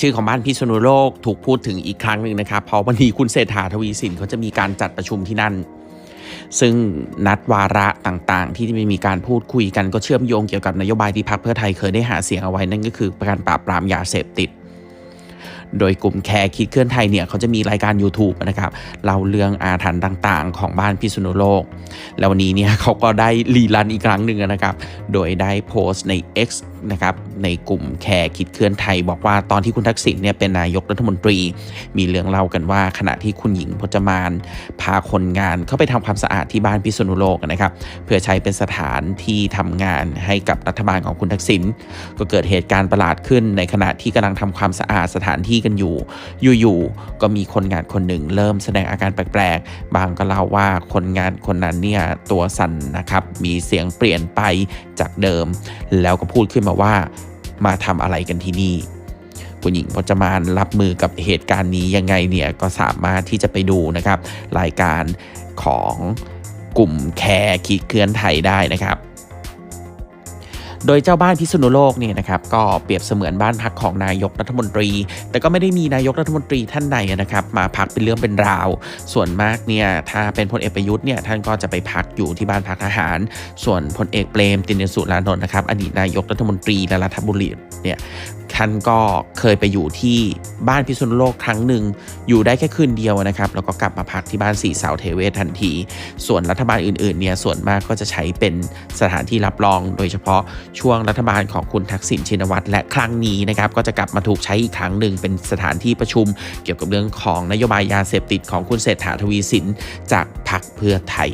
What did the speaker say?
ชื่อของบ้านพิษณุโลกถูกพูดถึงอีกครั้งหนึ่งนะครับ เพราะวันนี้คุณเศรษฐาทวีสินเขาจะมีการจัดประชุมที่นั่น ซึ่งนัดวาระต่างๆ ที่จะมีการพูดคุยกันก็เชื่อมโยงเกี่ยวกับนโยบายที่พรรคเพื่อไทยเคยได้หาเสียงเอาไว้นั่นก็คือการปราบปรามยาเสพติด โดยกลุ่มแคร์คิดเคลื่อนไทยเนี่ยเขาจะมีรายการ YouTube นะครับเล่าเรื่องอาถรรพ์ต่างๆ ของบ้านพิษณุโลก แล้ววันนี้เนี่ยเขาก็ได้รีรันอีกครั้งหนึ่งนะครับ โดยได้โพสต์ใน X นะครับในกลุ่มแคร์คิดเคลื่อนไทย บอกว่าตอนที่คุณทักษิณเนี่ยเป็นนายกรัฐมนตรี มีเรื่องเล่ากันว่า ขณะที่คุณหญิงพจมาน พาคนงานเข้าไปทำความสะอาดที่บ้านพิษณุโลกนะครับเพื่อใช้เป็นสถานที่ทำงานให้กับรัฐบาลของคุณทักษิณก็เกิดเหตุการณ์ประหลาดขึ้น ในขณะที่กำลังทำความสะอาดสถานที่กันอยู่ อยู่ๆก็มีคนงานคนหนึ่ง เริ่มแสดงอาการแปลกๆบางก็เล่าว่าคนงานคนนั้นเนี่ยตัวสั่นนะครับมีเสียงเปลี่ยนไปจากเดิม แล้วก็พูดขึ้นมาว่ามาทำอะไรกันที่นี่คุณหญิงพจมานรับมือกับเหตุการณ์นี้ยังไงเนี่ยก็สามารถที่จะไปดูนะครับ รายการของกลุ่มแคร์คิดเคลื่อนไทยได้นะครับ โดยเจ้าบ้านพิษณุโลกเนี่ยนะครับก็เปรียบเสมือนบ้านพักของนายกรัฐมนตรี แต่ก็ไม่ได้มีนายกรัฐมนตรีท่านใดนะครับมาพักเป็นเรื่องเป็นราว ส่วนมากเนี่ยถ้าเป็นพลเอกประยุทธ์เนี่ยท่านก็จะไปพักอยู่ที่บ้านพักทหาร ส่วนพลเอกเปรมตินสุรานนท์นะครับอดีตนายกรัฐมนตรีและรัฐบุรีเนี่ย ท่านก็เคยไปอยู่ที่บ้านพิษณุโลกครั้งหนึ่ง อยู่ได้แค่คืนเดียวนะครับ แล้วก็กลับมาพักที่บ้านสีเสาเทเวศทันที ส่วนรัฐบาลอื่นๆเนี่ยส่วนมากก็จะใช้เป็นสถานที่รับรอง โดยเฉพาะช่วงรัฐบาลของคุณทักษิณชินวัตรและครั้งนี้นะครับก็จะกลับมาถูกใช้อีกครั้งหนึ่งเป็นสถานที่ประชุม เกี่ยวกับเรื่องของนโยบายยาเสพติดของคุณเศรษฐาทวีสินจากพรรคเพื่อไทย